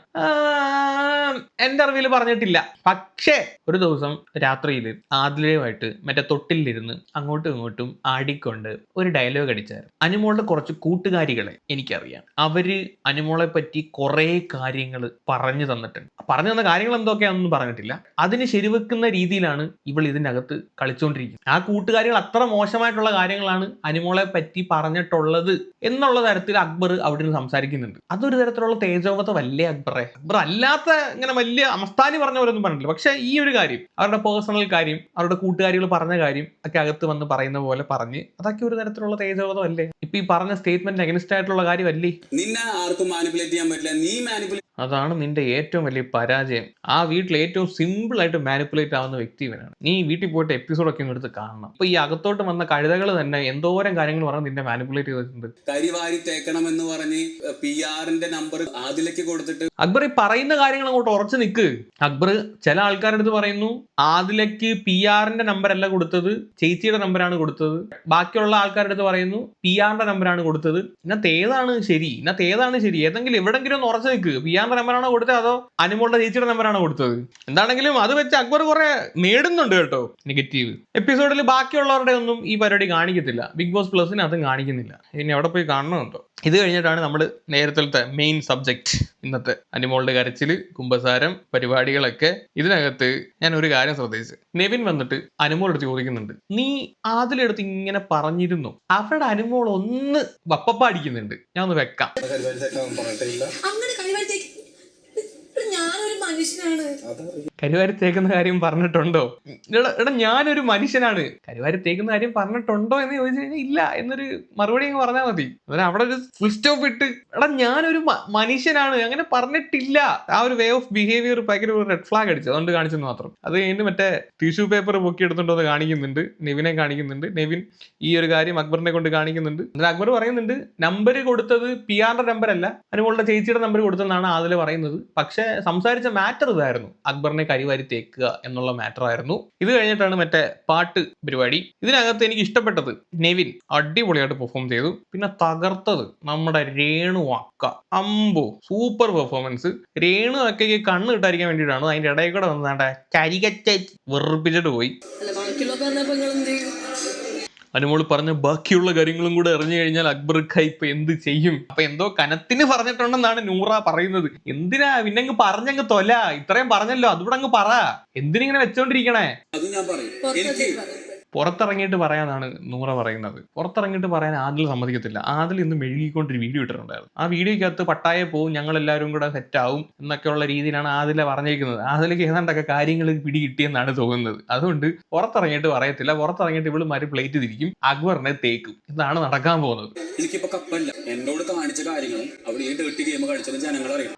എന്റെ അറിവിൽ പറഞ്ഞിട്ടില്ല. പക്ഷേ ഒരു ദിവസം രാത്രിയിൽ ആദിലയുമായിട്ട് മറ്റേ തൊട്ടിലിരുന്ന് അങ്ങോട്ടും ഇങ്ങോട്ടും ആടിക്കൊണ്ട് ഒരു ഡയലോഗ് അടിച്ചായിരുന്നു. അനുമോളുടെ കുറച്ച് കൂട്ടുകാരികളെ എനിക്കറിയാം. അവർ അനുമോളെ പറ്റി കുറേ കാര്യങ്ങൾ പറഞ്ഞു തന്നിട്ടുണ്ട്. പറഞ്ഞു തന്ന കാര്യങ്ങൾ എന്തൊക്കെയാണെന്ന് പറഞ്ഞിട്ടില്ല. അതിന് ശരിവെക്കുന്ന രീതിയിലാണ് ഇവൾ ഇതിനകത്ത് കളിച്ചുകൊണ്ടിരിക്കുന്നത് ആ കൂട്ടുകാരികൾ അത്ര മോശമായിട്ടുള്ള കാര്യങ്ങളാണ് അനുമോളെ പറ്റി പറഞ്ഞിട്ടുള്ളത് എന്നുള്ള തരത്തിൽ അക്ബർ അവിടെ നിന്ന് സംസാരിക്കുന്നുണ്ട്. അതൊരു തരത്തിലുള്ള തേജോവതമല്ലേ അക്ബറെ? അക്ബർ അല്ലാത്ത ഇങ്ങനെ വലിയ അമസ്ഥാനി പറഞ്ഞ പോലെ ഒന്നും പറഞ്ഞില്ല പക്ഷെ ഈ ഒരു കാര്യം അവരുടെ പേഴ്സണൽ കാര്യം അവരുടെ കൂട്ടുകാരികൾ പറഞ്ഞ കാര്യം ഒക്കെ അകത്ത് വന്ന് പറയുന്ന പോലെ പറഞ്ഞ് അതൊക്കെ ഒരു തരത്തിലുള്ള തേജോവതമല്ലേ ഇപ്പൊ ഈ പറഞ്ഞ സ്റ്റേറ്റ്മെന്റ് അഗനിസ്റ്റ് ആയിട്ടുള്ള കാര്യമല്ലേ? നിന്നെ ആർക്കും മാനിപ്പുലേറ്റ് ചെയ്യാൻ പറ്റില്ല. നീ മാനിപ്പുലേറ്റ് അതാണ് നിന്റെ ഏറ്റവും വലിയ പരാജയം. ആ വീട്ടിൽ ഏറ്റവും സിമ്പിൾ ആയിട്ട് മാനിപ്പുലേറ്റ് ആവുന്ന വ്യക്തി ഇവനാണ്. നീ വീട്ടിൽ പോയിട്ട് എപ്പിസോഡൊക്കെ ഒന്ന് എടുത്ത് കാണണം. അപ്പൊ ഈ അകത്തോട്ട് വന്ന കഴുതകൾ തന്നെ എന്തോരം കാര്യങ്ങൾ പറഞ്ഞ് നിന്നെ മാനിപ്പുലേറ്റ് ചെയ്തിട്ടുണ്ട്. കരിവാരി തേക്കണം എന്ന് പറഞ്ഞ് പി ആറിന്റെ നമ്പർ ആദിലേക്ക് കൊടുത്തിട്ട് അക്ബർ ഈ പറയുന്ന കാര്യങ്ങൾ അങ്ങോട്ട് ഉറച്ചു നിൽക്ക് അക്ബർ ചില ആൾക്കാരുടെ അടുത്ത് പറയുന്നു ആദിലക്ക് പി ആറിന്റെ നമ്പർ അല്ല കൊടുത്തത് ചേച്ചിയുടെ നമ്പറാണ് കൊടുത്തത്. ബാക്കിയുള്ള ആൾക്കാരുടെ അടുത്ത് പറയുന്നു പി ആറിന്റെ നമ്പറാണ് കൊടുത്തത്. ഇന്നത്തെ ഏതാണ് ശരി? ഇന്നത്തെ ഏതാണ് ശരി? ഏതെങ്കിലും എവിടെങ്കിലും ഒന്ന് ഉറച്ചു നിൽക്ക്. പി ആറിന്റെ നമ്പറാണോ കൊടുത്തത് അതോ അനുമോളുടെ ചേച്ചിയുടെ നമ്പറാണോ കൊടുത്തത്? എന്താണെങ്കിലും അത് വെച്ച് അക്ബർ കുറെ നേടുന്നുണ്ട് കേട്ടോ നെഗറ്റീവ് എപ്പിസോഡിൽ ബാക്കിയുള്ളവരുടെ ഒന്നും ഈ പരിപാടി കാണിക്കത്തില്ല. ബിഗ് ബോസ് പ്ലസിന് അതും കാണിക്കുന്നില്ല. ഇനി അവിടെ പോയി കാണണമെന്നുണ്ടോ ഇത് കഴിഞ്ഞിട്ടാണ് നമ്മൾ നേരത്തെ മെയിൻ സബ്ജക്റ്റ് ഇന്നത്തെ അനിമോളുടെ കരച്ചിൽ കുമ്പസാരം പരിപാടികളൊക്കെ. ഇതിനകത്ത് ഞാൻ ഒരു കാര്യം ശ്രദ്ധിച്ചു. നെവിൻ വന്നിട്ട് അനുമോളെടുത്ത് ചോദിക്കുന്നുണ്ട്. നീ ആദിലെടുത്ത് ഇങ്ങനെ പറഞ്ഞിരുന്നു? അവരുടെ അനുമോൾ ഒന്ന് വപ്പപ്പ അടിക്കുന്നുണ്ട് ഞാൻ ഒന്ന് വെക്കാം. ഞാനൊരു മനുഷ്യനാണ്. കരുവാരി തേക്കുന്ന കാര്യം പറഞ്ഞിട്ടുണ്ടോ? എടാ ഞാനൊരു മനുഷ്യനാണ്. കരുവാരി തേക്കുന്ന കാര്യം പറഞ്ഞിട്ടുണ്ടോ എന്ന് ചോദിച്ചു കഴിഞ്ഞാൽ ഇല്ല എന്നൊരു മറുപടി അങ്ങ് പറഞ്ഞാൽ മതി. അന്നേരം അവിടെ ഒരു ഫുൾ സ്റ്റോപ്പ് ഇട്ട് എടാ ഞാനൊരു മനുഷ്യനാണ് അങ്ങനെ പറഞ്ഞിട്ടില്ല. ആ ഒരു വേ ഓഫ് ബിഹേവിയർ ഭയങ്കര ഒരു റെഡ് ഫ്ലാഗ് അടിച്ചു അതുകൊണ്ട് കാണിച്ചെന്ന് മാത്രം. അത് കഴിഞ്ഞിട്ട് മറ്റേ ടിഷ്യൂ പേപ്പർ പൊക്കി എടുത്തുകൊണ്ട് എന്ന് കാണിക്കുന്നുണ്ട് നെവിനെ കാണിക്കുന്നുണ്ട്. നെവിൻ ഈ ഒരു കാര്യം അക്ബറിനെ കൊണ്ട് കാണിക്കുന്നുണ്ട്. എന്നിട്ട് അക്ബർ പറയുന്നുണ്ട് നമ്പർ കൊടുത്തത് പി ആറിന്റെ നമ്പർ അല്ല അനുമോളുടെ ചേച്ചിയുടെ നമ്പർ കൊടുത്തെന്നാണ് അതിൽ പറയുന്നത്. പക്ഷേ സംസാരിച്ച മാറ്റർ ഇതായിരുന്നു. അക്ബറിനെ കരിവാരി തേക്കുക എന്നുള്ള മാറ്റർ ആയിരുന്നു. ഇത് കഴിഞ്ഞിട്ടാണ് മറ്റേ പാട്ട് പരിപാടി. ഇതിനകത്ത് എനിക്ക് ഇഷ്ടപ്പെട്ടത് നെവിൻ അടിപൊളിയായിട്ട് പെർഫോം ചെയ്തു. പിന്നെ തകർത്തത് നമ്മുടെ രേണു അക്ക. അമ്പു സൂപ്പർ പെർഫോമൻസ് രേണു അക്കയ്ക്ക് കണ്ണ് കിട്ടാതിരിക്കാൻ വേണ്ടിയിട്ടാണ് അതിന്റെ ഇടയിൽ കൂടെ വന്നാണ്ട് കരികച്ച വെറുപ്പിച്ചിട്ട് പോയി. അനുമോൾ പറഞ്ഞ ബാക്കിയുള്ള കാര്യങ്ങളും കൂടെ അറിഞ്ഞു കഴിഞ്ഞാൽ അക്ബർ ഖാൻ ഇപ്പൊ എന്ത് ചെയ്യും? അപ്പൊ എന്തോ കനത്തിന് പറഞ്ഞിട്ടുണ്ടെന്നാണ് നൂറ പറയുന്നത്. എന്തിനാ പിന്നെ അങ്ങ് പറഞ്ഞങ്ങ് തൊല? ഇത്രയും പറഞ്ഞല്ലോ അതുകൂടെ അങ്ങ് പറ. എന്തിനിങ്ങനെ വെച്ചോണ്ടിരിക്കണേ? അത് ഞാൻ പറയും. എനിക്ക് പറയും. പുറത്തിറങ്ങിയിട്ട് പറയാനാണ് നൂറ പറയുന്നത്. പുറത്തിറങ്ങിയിട്ട് പറയാൻ ആദിൽ സമ്മതിക്കത്തില്ല. ആദിൽ ഇന്ന് മെഴുകിക്കൊണ്ട് ഒരു വീഡിയോ ഇട്ടിട്ടുണ്ടായിരുന്നു. ആ വീഡിയോക്കകത്ത് പട്ടായ പോവും ഞങ്ങൾ എല്ലാവരും കൂടെ സെറ്റാവും എന്നൊക്കെയുള്ള രീതിയിലാണ് ആദിലെ പറഞ്ഞിരിക്കുന്നത്. ആദിലേക്ക് ഏതാണ്ടൊക്കെ കാര്യങ്ങൾ പിടി കിട്ടിയെന്നാണ് തോന്നുന്നത്. അതുകൊണ്ട് പുറത്തിറങ്ങിയിട്ട് പറയത്തില്ല. പുറത്തിറങ്ങിയിട്ട് ഇവൾ മാറി പ്ലേറ്റ് തിരിക്കും അക്ബറിനെ തേക്കും. ഇതാണ് നടക്കാൻ പോകുന്നത്. എനിക്കിപ്പോ കപ്പല്ല എന്നോട് കാണിച്ച കാര്യങ്ങളും അവൾ ഈ ഡേർട്ടി ഗെയിം കളിച്ചത് ജനങ്ങൾ അറിയണം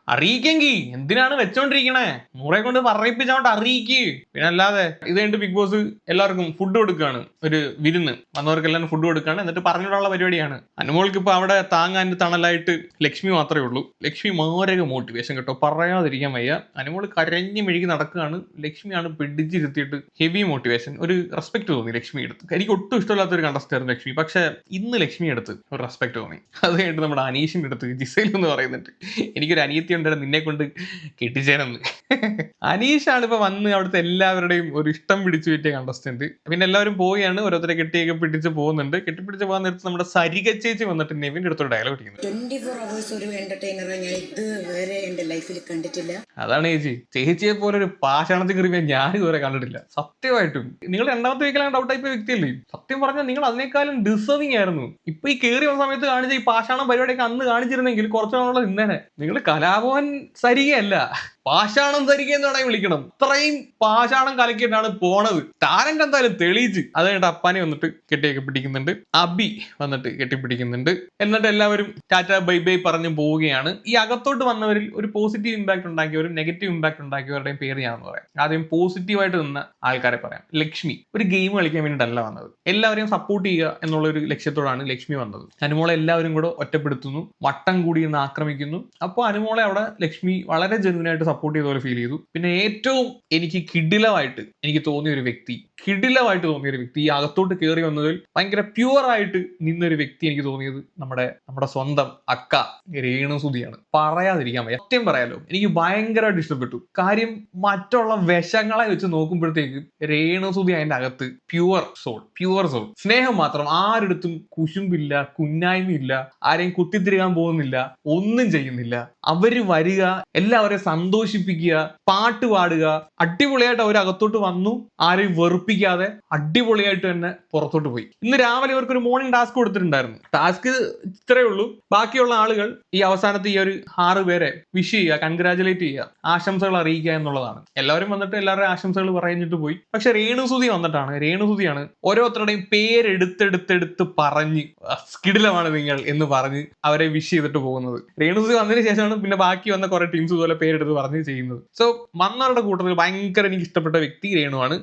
എന്തിനാണ് വെച്ചോണ്ടിരിക്കണേ? നൂറെ കൊണ്ട് പറയിപ്പിച്ചോണ്ട് അറിയിക്ക്. പിന്നെ അല്ലാതെ ഇത് കഴിഞ്ഞിട്ട് ബിഗ് ബോസ് എല്ലാവർക്കും ഫുഡ് കൊടുക്കുകയാണ് ഒരു വിരുന്ന്. വന്നവർക്കെല്ലാം ഫുഡ് കൊടുക്കുകയാണ് എന്നിട്ട് പറഞ്ഞിട്ടുള്ള പരിപാടിയാണ്. അനുമോൾക്ക് ഇപ്പൊ അവിടെ താങ്ങാൻ തണലായിട്ട് ലക്ഷ്മി മാത്രമേ ഉള്ളൂ. ലക്ഷ്മി മാരക മോട്ടിവേഷൻ കേട്ടോ. പറയാതിരിക്കാൻ വയ്യ. അനുമോൾ കരഞ്ഞു മെഴുകി നടക്കുകയാണ്. ലക്ഷ്മിയാണ് പിടിച്ചിരുത്തിയിട്ട് ഹെവി മോട്ടിവേഷൻ ഒരു റെസ്പെക്ട് തോന്നി ലക്ഷ്മി എടുത്ത് എനിക്ക് ഒട്ടും ഇഷ്ടമില്ലാത്ത ഒരു കണ്ടസ്റ്റായിരുന്നു ലക്ഷ്മി. പക്ഷെ ഇന്ന് ലക്ഷ്മി എടുത്ത് ഒരു റെസ്പെക്ട് തോന്നി. അത് കഴിഞ്ഞിട്ട് നമ്മുടെ അനീഷിന്റെ അടുത്ത് ജിസൈൽ എന്ന് പറയുന്നുണ്ട്. എനിക്കൊരു അനിയത്തി ഉണ്ടായിരുന്നു നിന്നെ കൊണ്ട് കെട്ടിച്ചേരെന്ന് അനീഷാണ് ഇപ്പൊ വന്ന് അവിടുത്തെ എല്ലാവരുടെയും ഒരു ഇഷ്ടം പിടിച്ചു പറ്റിയ കണ്ടസ്റ്റന്റ് പിന്നെ എല്ലാവരും പോവുകയാണ്. ഓരോരുത്തരെ കെട്ടിയൊക്കെ പിടിച്ച് പോകുന്നുണ്ട്. കെട്ടിപ്പിടിച്ച് പോകാൻ നേരത്ത് നമ്മുടെ സരിക ചേച്ചി വന്നിട്ട് നെവിന്റെ അടുത്ത് ഡയലോഗ് അടിക്കുന്നത് ട്വന്റി ഫോർ അവേഴ്സ് ഒരു എന്റർടൈനറെ ഞാൻ ഇതുവരെ എന്റെ ലൈഫിൽ കണ്ടിട്ടില്ല. അതാണ് ചേച്ചി. ചേച്ചിയെ പോലെ ഒരു പാഷാണത്തിൽ കയറിയ ഞാൻ ഇതുവരെ കണ്ടിട്ടില്ല. സത്യമായിട്ടും. നിങ്ങൾ രണ്ടാമത്തെ വീക്കിലാണ് ഡൗട്ട് ആയിപ്പോയ വ്യക്തിയല്ലേ? സത്യം പറഞ്ഞാൽ നിങ്ങൾ അതിനേക്കാളും ഡിസേർവിംഗ് ആയിരുന്നു. ഇപ്പൊ ഈ കയറി വന്ന സമയത്ത് കാണിച്ച ഈ പാഷാണം പരിപാടിയൊക്കെ അന്ന് കാണിച്ചിരുന്നെങ്കിൽ കുറച്ചു നാളുള്ള നിന്നേനെ. നിങ്ങൾ കലാഭവൻ സരികയല്ല. പാഷാണം ധരിക്കുക എന്ന് വേണമെങ്കിൽ വിളിക്കണം. അത്രയും പാഷാണം കലക്കിയിട്ടാണ് പോണത്. ടാലന്റ് എന്തായാലും തെളിയിച്ച് അത് കഴിഞ്ഞിട്ട് അപ്പാനെ വന്നിട്ട് കെട്ടിയൊക്കെ പിടിക്കുന്നുണ്ട്. അബി വന്നിട്ട് കെട്ടിപ്പിടിക്കുന്നുണ്ട്. എന്നിട്ട് എല്ലാവരും ടാറ്റ ബൈ ബൈ പറഞ്ഞു പോവുകയാണ്. ഈ അകത്തോട്ട് വന്നവരിൽ ഒരു പോസിറ്റീവ് ഇമ്പാക്ട് ഉണ്ടാക്കിയവരും നെഗറ്റീവ് ഇമ്പാക്ട് ഉണ്ടാക്കിയവരുടെയും പേര് ഞാനെന്ന് പറയാം. ആദ്യം പോസിറ്റീവായിട്ട് നിന്ന ആൾക്കാരെ പറയാം. ലക്ഷ്മി. ഒരു ഗെയിം കളിക്കാൻ വേണ്ടിയിട്ടല്ല വന്നത്. എല്ലാവരെയും സപ്പോർട്ട് ചെയ്യുക എന്നുള്ള ഒരു ലക്ഷ്യത്തോടാണ് ലക്ഷ്മി വന്നത്. അനുമോളെ എല്ലാവരും കൂടെ ഒറ്റപ്പെടുത്തുന്നു. വട്ടം കൂടി ആക്രമിക്കുന്നു. അപ്പോൾ അനുമോളെ അവിടെ ലക്ഷ്മി വളരെ ജെനുവിനായിട്ട് സപ്പോർട്ട് ചെയ്ത പോലെ ഫീൽ ചെയ്തു. പിന്നെ ഏറ്റവും എനിക്ക് കിടിലമായിട്ട് എനിക്ക് തോന്നിയ ഒരു വ്യക്തി കിടിലമായിട്ട് തോന്നിയ ഒരു വ്യക്തി. ഈ അകത്തോട്ട് കയറി വന്നതിൽ ഭയങ്കര പ്യുവർ ആയിട്ട് നിന്നൊരു വ്യക്തി എനിക്ക് തോന്നിയത് നമ്മുടെ നമ്മുടെ സ്വന്തം അക്ക രേണുസുതിയാണ് പറയാതിരിക്കാൻ വയ്യ. സത്യം പറയാലോ എനിക്ക് ഭയങ്കരമായിട്ട് ഇഷ്ടപ്പെട്ടു. കാര്യം മറ്റുള്ള വിഷങ്ങളെ വെച്ച് നോക്കുമ്പോഴത്തേക്ക് രേണുസുതി അതിന്റെ അകത്ത് പ്യുവർ സോൾ പ്യുവർ സോൾ. സ്നേഹം മാത്രം. ആരെടുത്തും കുശുമ്പില്ല കുന്നായ്മയില്ല ആരെയും കുത്തിത്തിരികാൻ പോകുന്നില്ല ഒന്നും ചെയ്യുന്നില്ല. അവർ വരിക എല്ലാവരെയും സന്തോഷിപ്പിക്കുക പാട്ട് പാടുക അടിപൊളിയായിട്ട് അവർ അകത്തോട്ട് വന്നു ആരെയും വെറുപ്പിക്കാതെ അടിപൊളിയായിട്ട് തന്നെ പുറത്തോട്ട് പോയി. ഇന്ന് രാവിലെ ഇവർക്ക് ഒരു മോർണിംഗ് ടാസ്ക് കൊടുത്തിട്ടുണ്ടായിരുന്നു. ടാസ്ക് ഇത്രയേ ഉള്ളൂ. ബാക്കിയുള്ള ആളുകൾ ഈ അവസാനത്തെ ഈ ഒരു ആറ് പേരെ വിഷ് ചെയ്യുക കൺഗ്രാചുലേറ്റ് ചെയ്യുക ആശംസകൾ അറിയിക്കുക എന്നുള്ളതാണ്. എല്ലാവരും വന്നിട്ട് എല്ലാവരുടെ ആശംസകൾ പറഞ്ഞിട്ട് പോയി. പക്ഷെ രേണുസുതി വന്നിട്ടാണ്. രേണുസുതിയാണ് ഓരോരുത്തരുടെയും പേരെടുത്തെടുത്തെടുത്ത് പറഞ്ഞ് സ്കിഡിലമാണ് നിങ്ങൾ എന്ന് പറഞ്ഞ് അവരെ വിഷ് ചെയ്തിട്ട് പോകുന്നത്. രേണുസുതി വന്നതിന് ശേഷമാണ് പിന്നെ ബാക്കി വന്ന കുറെ ടീംസ് ഇതുപോലെ പേരെടുത്ത് പറഞ്ഞ് ചെയ്യുന്നത്. സോ വന്നവരുടെ കൂട്ടത്തിൽ ഭയങ്കര എനിക്ക് ഇഷ്ടപ്പെട്ട വ്യക്തി രേണുവാണ്.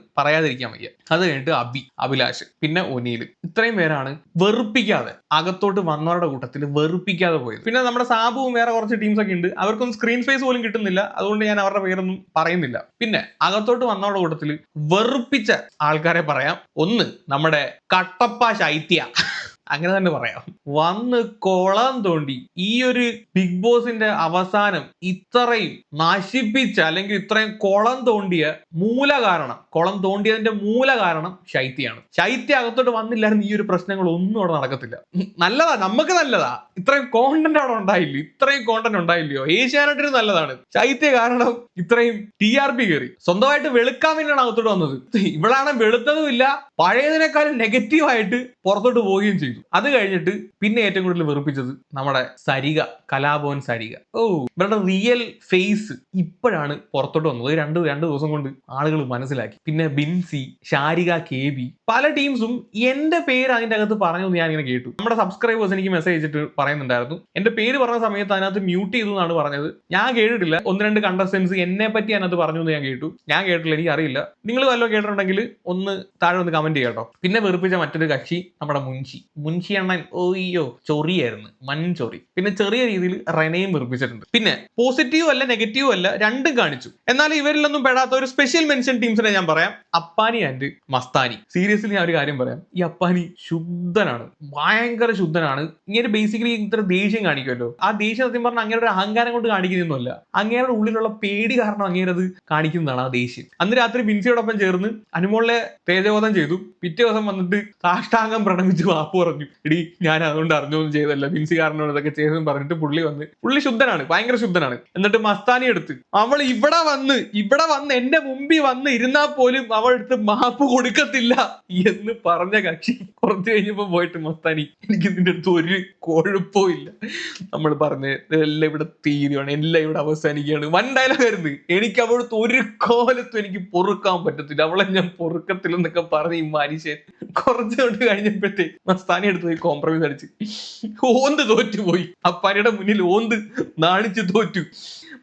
പറയാതിരിക്കാൻ വയ്യ. അത് കഴിഞ്ഞിട്ട് അബി അഭിലാഷ് പിന്നെ ഒനീൽ ഇത്രയും പേരാണ് വെറുപ്പിക്കാതെ അകത്തോട്ട് വന്നവരുടെ കൂട്ടത്തിൽ വെറുപ്പിക്കാതെ പോയത്. പിന്നെ നമ്മുടെ സാബുവും വേറെ കുറച്ച് ടീംസ് ഒക്കെ ഉണ്ട്. അവർക്കൊന്നും സ്ക്രീൻ സ്പേസ് പോലും കിട്ടുന്നില്ല. അതുകൊണ്ട് ഞാൻ അവരുടെ പേരൊന്നും പറയുന്നില്ല. പിന്നെ അകത്തോട്ട് വന്നവരുടെ കൂട്ടത്തിൽ വെറുപ്പിച്ച ആൾക്കാരെ പറയാം. ഒന്ന് നമ്മുടെ കട്ടപ്പ ശൈത്യ. അങ്ങനെ തന്നെ പറയാം. വന്ന് കൊളം തോണ്ടി ഈ ഒരു ബിഗ് ബോസിന്റെ അവസാനം ഇത്രയും നശിപ്പിച്ച അല്ലെങ്കിൽ ഇത്രയും കൊളം തോണ്ടിയ മൂല കാരണം കൊളം തോണ്ടിയതിന്റെ മൂല കാരണം ശൈത്യാണ് ശൈത്യ അകത്തോട്ട് വന്നില്ലായിരുന്നു ഈ ഒരു പ്രശ്നങ്ങൾ ഒന്നും അവിടെ നടക്കത്തില്ല. നല്ലതാ നമുക്ക് നല്ലതാ. ഇത്രയും കോണ്ടന്റ് അവിടെ ഉണ്ടായില്ല? ഇത്രയും കോണ്ടന്റ് ഉണ്ടായില്ലയോ? ഏഷ്യാനെറ്റിന് നല്ലതാണ്. ശൈത്യ കാരണം ഇത്രയും ടി ആർ പി കയറി സ്വന്തമായിട്ട് വെളുക്കാൻ വേണ്ടിയാണ് അകത്തോട്ട് വന്നത്. ഇവളാണ് വെളുത്തതും ഇല്ല പഴയതിനേക്കാളും നെഗറ്റീവായിട്ട് പുറത്തോട്ട് പോവുകയും ചെയ്തു. അത് കഴിഞ്ഞിട്ട് പിന്നെ ഏറ്റവും കൂടുതൽ വെറുപ്പിച്ചത് നമ്മുടെ സരിക കലാഭവൻ സരിക. ഓ ഇവരുടെ റിയൽ ഫേസ് ഇപ്പോഴാണ് പുറത്തോട്ട് വന്നത്. രണ്ട് രണ്ട് ദിവസം കൊണ്ട് ആളുകൾ മനസ്സിലാക്കി. പിന്നെ ബിൻസി ഷാരിക കെ ബി പല ടീംസും എന്റെ പേര് അതിന്റെ അകത്ത് പറഞ്ഞു ഞാൻ ഇങ്ങനെ കേട്ടു. നമ്മുടെ സബ്സ്ക്രൈബേഴ്സ് എനിക്ക് മെസ്സേജ് അയച്ചിട്ട് പറയുന്നുണ്ടായിരുന്നു. എന്റെ പേര് പറഞ്ഞ സമയത്ത് അതിനകത്ത് മ്യൂട്ട് ചെയ്തു എന്നാണ് പറഞ്ഞത്. ഞാൻ കേട്ടിട്ടില്ല. ഒന്ന് രണ്ട് കണ്ടസ്റ്റൻസ് എന്നെ പറ്റി അതിനകത്ത് പറഞ്ഞു എന്ന് ഞാൻ കേട്ടു. ഞാൻ കേട്ടില്ല എനിക്ക് അറിയില്ല നിങ്ങൾ വല്ലതും കേട്ടിട്ടുണ്ടെങ്കിൽ ഒന്ന് താഴെ ഒന്ന് കമന്റ് ചെയ്യാം കേട്ടോ പിന്നെ വെറുപ്പിച്ച മറ്റൊരു കക്ഷി നമ്മുടെ മുൻഷി. മുൻഷി അണ്ണൻ ഓയ്യോ ചൊറിയായിരുന്നു. മൻ ചൊറി. പിന്നെ ചെറിയ രീതിയിൽ റെനയും വെറുപ്പിച്ചിട്ടുണ്ട്. പിന്നെ പോസിറ്റീവ് അല്ല നെഗറ്റീവ് അല്ല രണ്ടും കാണിച്ചു. എന്നാൽ ഇവരിലൊന്നും പെടാത്ത ഒരു സ്പെഷ്യൽ മെൻഷൻ ടീംസിനെ ഞാൻ പറയാം. അപ്പാനി ആൻഡ് മസ്താനി. സീരിയസ്ലി ഞാൻ ഒരു കാര്യം പറയാം. ഈ അപ്പാനി ശുദ്ധനാണ്. ഭയങ്കര ശുദ്ധനാണ്. ഇങ്ങനെ ബേസിക്കലി ഇത്ര ദേഷ്യം കാണിക്കുമല്ലോ. ആ ദേഷ്യം സത്യം പറഞ്ഞാൽ അങ്ങനെ ഒരു അഹങ്കാരം കൊണ്ട് കാണിക്കുന്നൊന്നുമല്ല. അങ്ങേരുടെ ഉള്ളിലുള്ള പേടി കാരണം അങ്ങനെ അത് കാണിക്കുന്നതാണ് ആ ദേഷ്യം. അന്ന് രാത്രി ബിൻസിയോടൊപ്പം ചേർന്ന് അനുമോളിലെ തേജബോധം ചെയ്തു. പിറ്റേ ദിവസം വന്നിട്ട് സാഷ്ടാംഗം പ്രണമിച്ച് വാപ്പ് ഇടി ഞാൻ അതുകൊണ്ട് അറിഞ്ഞൊന്നും ചെയ്തല്ല ബിൻസി കാരനോട് ഇതൊക്കെ ചെയ്തെന്ന് പറഞ്ഞിട്ട് പുള്ളി വന്ന് പുള്ളി ശുദ്ധനാണ് ഭയങ്കര ശുദ്ധനാണ്. എന്നിട്ട് മസ്താനി എടുത്ത് അവൾ ഇവിടെ വന്ന് ഇവിടെ വന്ന് എന്റെ മുമ്പിൽ വന്ന് ഇരുന്നാ പോലും അവൾ എടുത്ത് മാപ്പ് കൊടുക്കത്തില്ല എന്ന് പറഞ്ഞ കക്ഷി കുറച്ച് കഴിഞ്ഞപ്പോ പോയിട്ട് മസ്താനി എനിക്ക് ഇതിന്റെ അടുത്ത് ഒരു കുഴപ്പവും ഇല്ല. നമ്മൾ പറഞ്ഞ് എല്ലാം ഇവിടെ തീരുവാണ് എല്ലാം ഇവിടെ അവസാനിക്കുകയാണ്. വൻ ഡയലോഗ് ആയിരുന്നു. എനിക്ക് അവിടുത്തെ ഒരു കോലത്തും എനിക്ക് പൊറുക്കാൻ പറ്റത്തില്ല. അവളെ ഞാൻ പൊറുക്കത്തില്ലെന്നൊക്കെ പറഞ്ഞ് ഈ മനുഷ്യൻ കുറച്ചുകൊണ്ട് കഴിഞ്ഞപ്പോഴത്തേക്ക് മസ്താനി അപ്പാനെ എടുത്ത് പോയി കോംപ്രമൈസ് അടിച്ച്. ഓന്ത് തോറ്റുപോയി. അപ്പാനയുടെ മുന്നിൽ ഓന്ത് നാണിച്ച് തോറ്റു.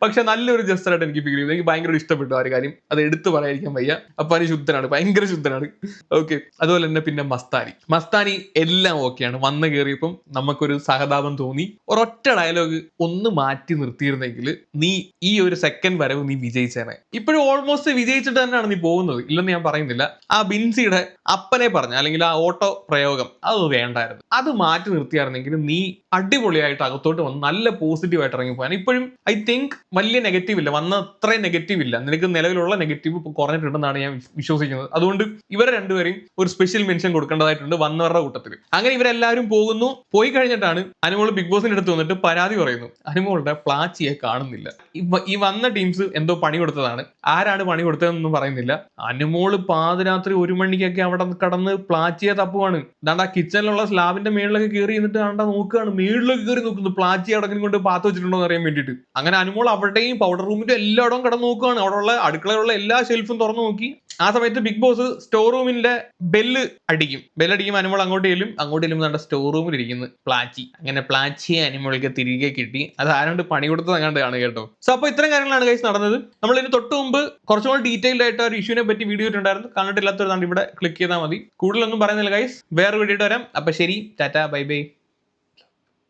പക്ഷെ നല്ലൊരു ജസ്റ്ററായിട്ട് എനിക്ക് ഫീൽ ചെയ്തു. എനിക്ക് ഭയങ്കര ഇഷ്ടപ്പെട്ടു ആ ഒരു കാര്യം. അത് എടുത്തു പറയാതിരിക്കാൻ വയ്യ. അപ്പാനി ശുദ്ധനാണ് ഭയങ്കര ശുദ്ധനാണ്. ഓക്കെ അതുപോലെ തന്നെ പിന്നെ മസ്താനി. മസ്താനി എല്ലാം ഓക്കെയാണ് വന്ന് കയറിയപ്പം നമുക്കൊരു സഹതാപം തോന്നി. ഒരൊറ്റ ഡയലോഗ് ഒന്ന് മാറ്റി നിർത്തിയിരുന്നെങ്കിൽ നീ ഈ ഒരു സെക്കൻഡ് വരവ് നീ വിജയിച്ചേനെ. ഇപ്പോഴും ഓൾമോസ്റ്റ് വിജയിച്ചിട്ട് തന്നെയാണ് നീ പോകുന്നത്. ഇല്ലെന്ന് ഞാൻ പറയുന്നില്ല. ആ ബിൻസിയുടെ അപ്പനെ പറഞ്ഞ അല്ലെങ്കിൽ ആ ഓട്ടോ പ്രയോഗം അത് വേണ്ടായിരുന്നു. അത് മാറ്റി നിർത്തിയായിരുന്നെങ്കിൽ നീ അടിപൊളിയായിട്ട് അകത്തോട്ട് വന്ന് നല്ല പോസിറ്റീവ് ആയിട്ട് ഇറങ്ങി പോകാൻ ഇപ്പോഴും ഐ തിങ്ക് വലിയ നെഗറ്റീവ് ഇല്ല. വന്ന അത്രയും നെഗറ്റീവ് ഇല്ല. നിനക്ക് നിലവിലുള്ള നെഗറ്റീവ് കുറഞ്ഞിട്ടുണ്ടെന്നാണ് ഞാൻ വിശ്വസിക്കുന്നത്. അതുകൊണ്ട് ഇവരെ രണ്ടുപേരെയും ഒരു സ്പെഷ്യൽ മെൻഷൻ കൊടുക്കേണ്ടതായിട്ടുണ്ട് വന്നവരുടെ കൂട്ടത്തിൽ. അങ്ങനെ ഇവരെല്ലാവരും പോകുന്നു. പോയി കഴിഞ്ഞിട്ടാണ് അനുമോൾ ബിഗ് ബോസിന്റെ അടുത്ത് വന്നിട്ട് പരാതി പറയുന്നു. അനുമോളുടെ പ്ലാച്ചിയെ കാണുന്നില്ല. ഈ വന്ന ടീംസ് എന്തോ പണി കൊടുത്തതാണ്. ആരാണ് പണി കൊടുത്തതെന്നൊന്നും പറയുന്നില്ല. അനുമോൾ പാതിരാത്രി ഒരു മണിക്കൊക്കെ അവിടെ കടന്ന് പ്ലാച്ചിയെ തപ്പുവാണ്. ദാണ്ട് ആ കിച്ചണിലുള്ള സ്ലാബിന്റെ മേളിലൊക്കെ കയറി എന്നിട്ട് കണ്ടാ നോക്കുകയാണ്. മേളിലൊക്കെ കയറി നോക്കുന്നു. പ്ലാച്ചി അടക്കം കൊണ്ട് പാത്ത് വെച്ചിട്ടുണ്ടോ എന്ന് അറിയാൻ വേണ്ടിയിട്ട്. അങ്ങനെ അനുമോൾ അവിടെയും പൗഡർ റൂമിന്റെ എല്ലായിടവും കടന്ന് നോക്കുകയാണ്. അവിടെയുള്ള അടുക്കളയിലുള്ള എല്ലാ ഷെൽഫും തുറന്നു നോക്കി. ആ സമയത്ത് ബിഗ് ബോസ് സ്റ്റോർ റൂമിന്റെ ബെല്ല് അടിക്കും. ബെല്ലടിക്കും അനിമൾ അങ്ങോട്ട് ചെല്ലും. അങ്ങോട്ട് ചെല്ലും നമ്മുടെ സ്റ്റോർ റൂമിൽ ഇരിക്കുന്നു പ്ലാച്ചി. അങ്ങനെ പ്ലാച്ചിയെ അനുമോൾക്ക് തിരികെ കിട്ടി. അത് ആരോണ്ട് പണി കൊടുത്തത് അങ്ങോട്ട് കാണുക കേട്ടോ. സോ അപ്പോൾ ഇത്തരം കാര്യങ്ങളാണ് കൈസ് നടന്നത്. നമ്മൾ ഇതിന് തൊട്ട് മുമ്പ് കുറച്ചുകൂടി ഡീറ്റെയിൽഡ് ആയിട്ട് ഒരു ഇഷ്യൂനെ പറ്റി വീഡിയോ ഇട്ടുണ്ടായിരുന്നു കണ്ടിട്ടില്ലാത്തവരാണ് ഇവിടെ ക്ലിക്ക് ചെയ്താൽ മതി. കൂടുതലൊന്നും പറയുന്നില്ല കൈസ് വേറെ വീഡിയോ വരാം. അപ്പൊ ശരി. Tata bye bye